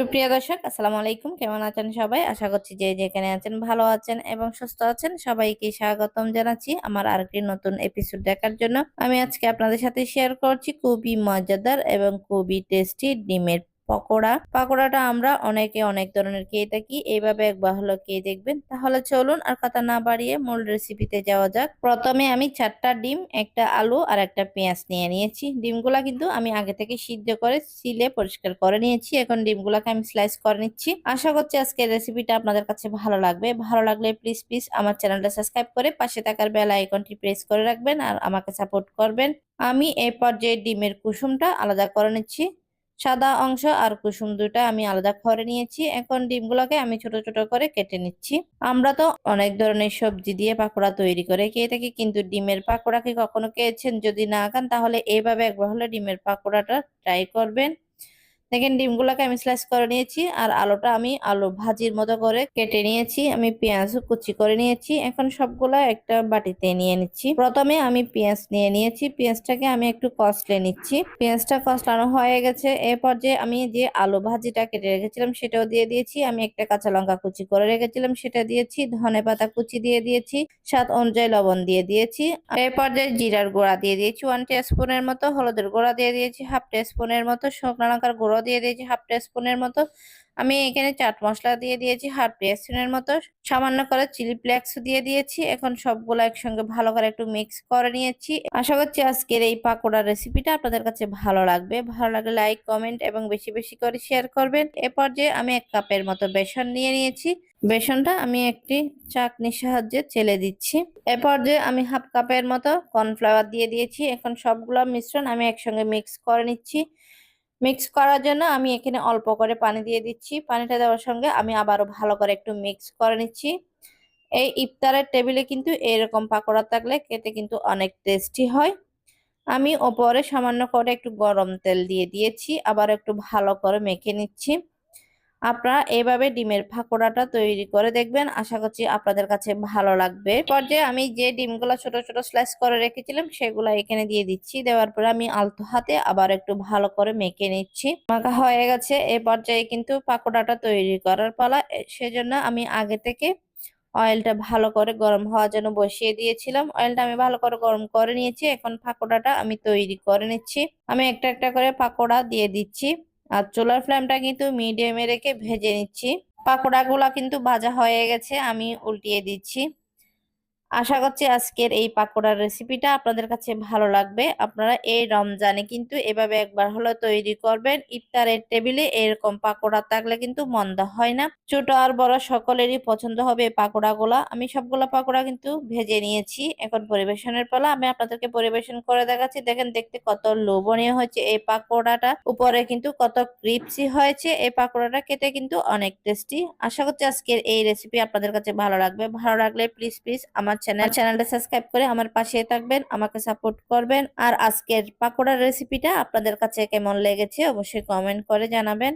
সুপ্রিয় দর্শক, আসসালামু আলাইকুম। কেমন আছেন সবাই? আশা করছি যে যেখানে আছেন ভালো আছেন এবং সুস্থ আছেন। সবাইকে স্বাগতম জানাচ্ছি আমার আরেকটি নতুন এপিসোড দেখার জন্য। আমি আজকে আপনাদের সাথে শেয়ার করছি খুবই মজাদার এবং খুবই টেস্টি ডিমের পকোড়া। পকোড়াটা আমরা অনেকে অনেক ধরনের খেয়ে থাকি। এইভাবে একবার হলো খেয়ে দেখবেন। তাহলে চলুন আর কথা না বাড়িয়ে মূল রেসিপিতে যাওয়া যাক। প্রথমে আমি চারটা ডিম, একটা আলু আর একটা পেঁয়াজ নিয়ে নিয়েছি। ডিমগুলা কিন্তু আমি আগে থেকে সিদ্ধ করে সিলে পরিষ্কার করে নিয়েছি। এখন ডিমগুলাকে আমি স্লাইস করে নিচ্ছি। আশা করছি আজকের রেসিপিটা আপনাদের কাছে ভালো লাগবে। ভালো লাগলে প্লিজ প্লিজ আমার চ্যানেলটা সাবস্ক্রাইব করে পাশে থাকার বেল আইকনটি প্রেস করে রাখবেন আর আমাকে সাপোর্ট করবেন। আমি এই পর্যায়ে ডিমের কুসুমটা আলাদা করে নিচ্ছি। সাদা অংশ আর কুসুম দুটা আমি আলাদা করে নিয়েছি। এখন ডিমগুলোকে আমি ছোট ছোট করে কেটে নিচ্ছি। আমরা তো অনেক ধরনের সবজি দিয়ে পাকোড়া তৈরি করে খেয়ে থাকি, কিন্তু ডিমের পাকোড়া কি কখনো খেয়েছেন? যদি না খান, তাহলে এইভাবে একবার হলে ডিমের পাকোড়াটা ট্রাই করবেন। দেখেন, ডিমগুলোকে আমি স্লাইস করে নিয়েছি আর আলুটা আমি আলু ভাজির মতো করে কেটে নিয়েছি। আমি পেঁয়াজ কুচি করে নিয়েছি। এখন সবগুলা একটা বাটিতে নিয়ে নিচ্ছি। প্রথমে আমি পেঁয়াজ নিয়ে নিয়েছি। পেঁয়াজটাকে আমি একটু কষলে নিচ্ছি। পেঁয়াজটা কষলানো হয়ে গেছে। এরপর যে আমি যে আলু ভাজিটা কেটে রেখেছিলাম সেটাও দিয়ে দিয়েছি। আমি একটা কাঁচা লঙ্কা কুচি করে রেখেছিলাম, সেটা দিয়েছি। ধনে পাতা কুচি দিয়ে দিয়েছি। স্বাদ অনুযায়ী লবণ দিয়ে দিয়েছি। এরপর যে জিরার গুঁড়া দিয়ে দিয়েছি ওয়ান স্পুনের মতো, হলুদের গুঁড়া দিয়ে দিয়েছি হাফ স্পুনের মতো, শুকনো লঙ্কার গুঁড়ো দিয়ে দিয়েছি হাফ স্পুনের মতো। আমি এখানে চাট মশলা দিয়ে দিয়েছি হাফ স্পুনের মতো। সামান্য করে চিলি ফ্লেক্স দিয়ে দিয়েছি। এখন সবগুলো একসঙ্গে ভালো করে একটু মিক্স করে নিয়েছি। আশা করছি আজকের এই পাকোড়ার রেসিপিটা আপনাদের কাছে ভালো লাগবে। ভালো লাগলে লাইক কমেন্ট এবং বেশি বেশি করে শেয়ার করবেন। এরপর যে আমি এক কাপের মতো বেসন নিয়ে নিয়েছি। বেসনটা আমি একটি চাকনির সাহায্যে চেলে দিচ্ছি। এরপর যে আমি হাফ কাপের মতো কর্নফ্লাওয়ার দিয়ে দিয়েছি। এখন সবগুলো মিশ্রণ আমি একসঙ্গে মিক্স করে নিচ্ছি। মিক্স করার জন্য আমি এখানে অল্প করে পানি দিয়ে দিচ্ছি। পানিটা দেওয়ার সঙ্গে আমি আবারও ভালো করে একটু মিক্স করে নিচ্ছি। এই ইফতারের টেবিলে কিন্তু এরকম পাকোড়া থাকলে খেতে কিন্তু অনেক টেস্টি হয়। আমি ওপরে সামান্য করে একটু গরম তেল দিয়ে দিয়েছি, আবার একটু ভালো করে মেখে নিচ্ছি। আপনারা এভাবে ডিমের ফাঁকড়াটা তৈরি করে দেখবেন। আশা করছি আপনাদের কাছে ভালো লাগবে। পর্যায়ে আমি যে ডিমগুলো ছোট ছোট স্লাইস করে রেখেছিলাম, সেগুলো এখানে দিয়ে দিচ্ছি। দেওয়ার পরে আমি আলতো হাতে আবার একটু ভালো করে মেখে নিচ্ছি। মাখা হয়ে গেছে। এ পর্যায়ে কিন্তু পাকোড়াটা তৈরি করার পালা। সেজন্য আমি আগে থেকে অয়েলটা ভালো করে গরম হওয়ার জন্য বসিয়ে দিয়েছিলাম। অয়েলটা আমি ভালো করে গরম করে নিয়েছি। এখন পাকোড়াটা আমি তৈরি করে নিচ্ছি। আমি একটা একটা করে পাকোড়া দিয়ে দিচ্ছি। আর চুলার ফ্লেমটা কিন্তু মিডিয়ামে রেখে ভেজে নিচ্ছি। পাকোড়া কিন্তু ভাজা হয়ে গেছে, আমি উল্টিয়ে দিচ্ছি। আশা করছি আজকের এই পাকোড়ার রেসিপিটা আপনাদের কাছে ভালো লাগবে। আপনারা এই রমজানে কিন্তু এভাবে একবার হলো তৈরি করবেন। ইফতারের টেবিলে এরকম পাকোড়া থাকলে কিন্তু মন্দ হয় না। ছোট আর বড় সকলেরই পছন্দ হবে পাকোড়াগুলা। আমি সবগুলো পাকোড়া কিন্তু ভেজে নিয়েছি। এখন পরিবেশনের পালা। আমি আপনাদেরকে পরিবেশন করে দেখাচ্ছি। দেখেন, দেখতে কত লোভনীয় হয়েছে এই পাকোড়াটা। উপরে কিন্তু কত ক্রিপসি হয়েছে। এই পাকোড়াটা খেতে কিন্তু অনেক টেস্টি আশা করছি আজকের এই রেসিপি আপনাদের কাছে ভালো লাগবে। ভালো লাগলে প্লিজ প্লিজ আমার চ্যানেল চ্যানেলটা সাবস্ক্রাইব করে আমার পাশে থাকবেন, আমাকে সাপোর্ট করবেন। আর আজকের পাকোড়ার রেসিপিটা আপনাদের কাছে কেমন লেগেছে অবশ্যই কমেন্ট করে জানাবেন।